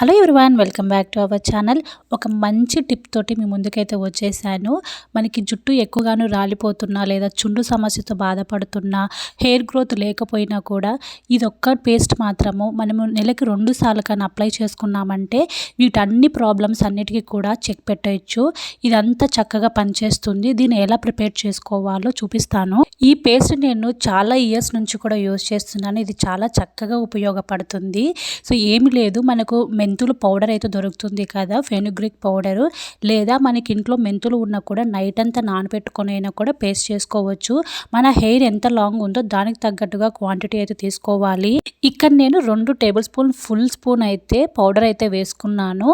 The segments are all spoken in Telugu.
Hello everyone welcome back to our channel. ఒక మంచి టిప్ తోటి మీ ముందుకైతే వచ్చేసాను. మనకి జుట్టు ఎక్కువగాను రాలిపోతున్నా లేదా చుండు సమస్యతో బాధపడుతున్నా హెయిర్ గ్రోత్ లేకపోయినా కూడా ఇది ఒక్క పేస్ట్ మాత్రము. మనము నెలకి రెండు సార్లు కానీ అప్లై చేసుకున్నామంటే వీటన్ని ప్రాబ్లమ్స్ అన్నిటికీ కూడా చెక్ పెట్టవచ్చు ఇదంతా చక్కగా పనిచేస్తుంది. దీన్ని ఎలా ప్రిపేర్ చేసుకోవాలో చూపిస్తాను. ఈ పేస్ట్ నేను చాలా ఇయర్స్ నుంచి కూడా యూజ్ చేస్తున్నాను. ఇది చాలా చక్కగా ఉపయోగపడుతుంది. సో ఏమి లేదు. మనకు మెంతులు పౌడర్ అయితే దొరుకుతుంది కదా ఫెనుగ్రిక్ పౌడరు. లేదా మనకి ఇంట్లో మెంతులు ఉన్నా కూడా నైట్ అంతా నానబెట్టుకొని అయినా కూడా పేస్ట్ చేసుకోవచ్చు. మన హెయిర్ ఎంత లాంగ్ ఉందో దానికి తగ్గట్టుగా క్వాంటిటీ అయితే తీసుకోవాలి. ఇక్కడ నేను రెండు టేబుల్ స్పూన్ ఫుల్ స్పూన్ అయితే పౌడర్ అయితే వేసుకున్నాను.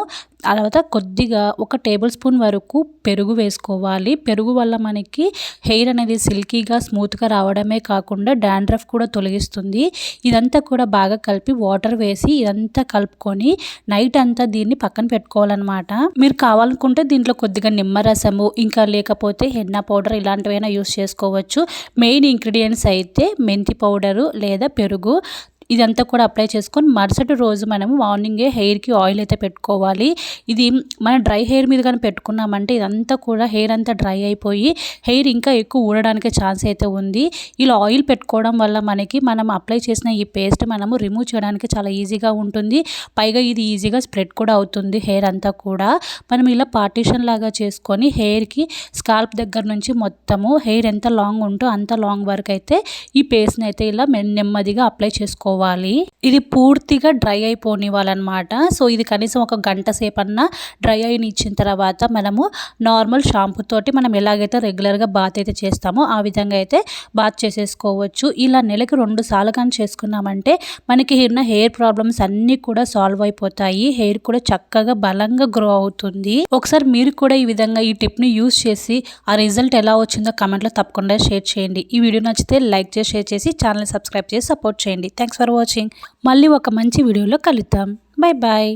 తర్వాత కొద్దిగా ఒక టేబుల్ స్పూన్ వరకు పెరుగు వేసుకోవాలి. పెరుగు వల్ల మనకి హెయిర్ అనేది సిల్కీగా స్మూత్గా రావడమే కాకుండా డాండ్రఫ్ కూడా తొలగిస్తుంది. ఇదంతా కూడా బాగా కలిపి వాటర్ వేసి ఇదంతా కలుపుకొని నైట్ అంతా దీన్ని పక్కన పెట్టుకోవాలన్నమాట. మీరు కావాలనుకుంటే దీంట్లో కొద్దిగా నిమ్మరసము ఇంకా లేకపోతే హెన్నా పౌడర్ ఇలాంటివైనా యూస్ చేసుకోవచ్చు. మెయిన్ ఇంగ్రీడియంట్స్ అయితే మెంతి పౌడరు లేదా పెరుగు ఇదంతా కూడా అప్లై చేసుకొని మరుసటి రోజు మనం మార్నింగే హెయిర్కి ఆయిల్ అయితే పెట్టుకోవాలి. ఇది మన డ్రై హెయిర్ మీద కానీ పెట్టుకున్నామంటే ఇదంతా కూడా హెయిర్ అంతా డ్రై అయిపోయి హెయిర్ ఇంకా ఎక్కువ ఊడడానికి ఛాన్స్ అయితే ఉంది. ఇలా ఆయిల్ పెట్టుకోవడం వల్ల మనకి మనం అప్లై చేసిన ఈ పేస్ట్ మనము రిమూవ్ చేయడానికి చాలా ఈజీగా ఉంటుంది. పైగా ఇది ఈజీగా స్ప్రెడ్ కూడా అవుతుంది హెయిర్ అంతా కూడా. మనం ఇలా పార్టీషన్ లాగా చేసుకొని హెయిర్కి స్కాల్ప్ దగ్గర నుంచి మొత్తము హెయిర్ ఎంత లాంగ్ ఉంటో అంత లాంగ్ వరకు అయితే ఈ పేస్ట్ని అయితే ఇలా నెమ్మదిగా అప్లై చేసుకోవాలి. పెట్టుకోవాలి ఇది పూర్తిగా డ్రై అయిపోనివ్వాలన్నమాట. సో ఇది కనీసం ఒక గంట సేపు డ్రై అయిన ఇచ్చిన తర్వాత మనము నార్మల్ షాంపూ తోటి మనం ఎలాగైతే రెగ్యులర్గా బాత్ అయితే చేస్తామో ఆ విధంగా అయితే బాత్ చేసేసుకోవచ్చు. ఇలా నెలకు రెండు సార్లు కానీ చేసుకున్నామంటే మనకి ఉన్న హెయిర్ ప్రాబ్లమ్స్ అన్నీ కూడా సాల్వ్ అయిపోతాయి. హెయిర్ కూడా చక్కగా బలంగా గ్రో అవుతుంది. ఒకసారి మీరు కూడా ఈ విధంగా ఈ టిప్ని యూస్ చేసి ఆ రిజల్ట్ ఎలా వచ్చిందో కమెంట్లో తప్పకుండా షేర్ చేయండి. ఈ వీడియో నచ్చితే లైక్ చేసి షేర్ చేసి ఛానల్ సబ్స్క్రైబ్ చేసి సపోర్ట్ చేయండి. థ్యాంక్స్ ఫర్ వాచింగ్ మళ్ళీ ఒక మంచి వీడియోలో కలుద్దాం. Bye bye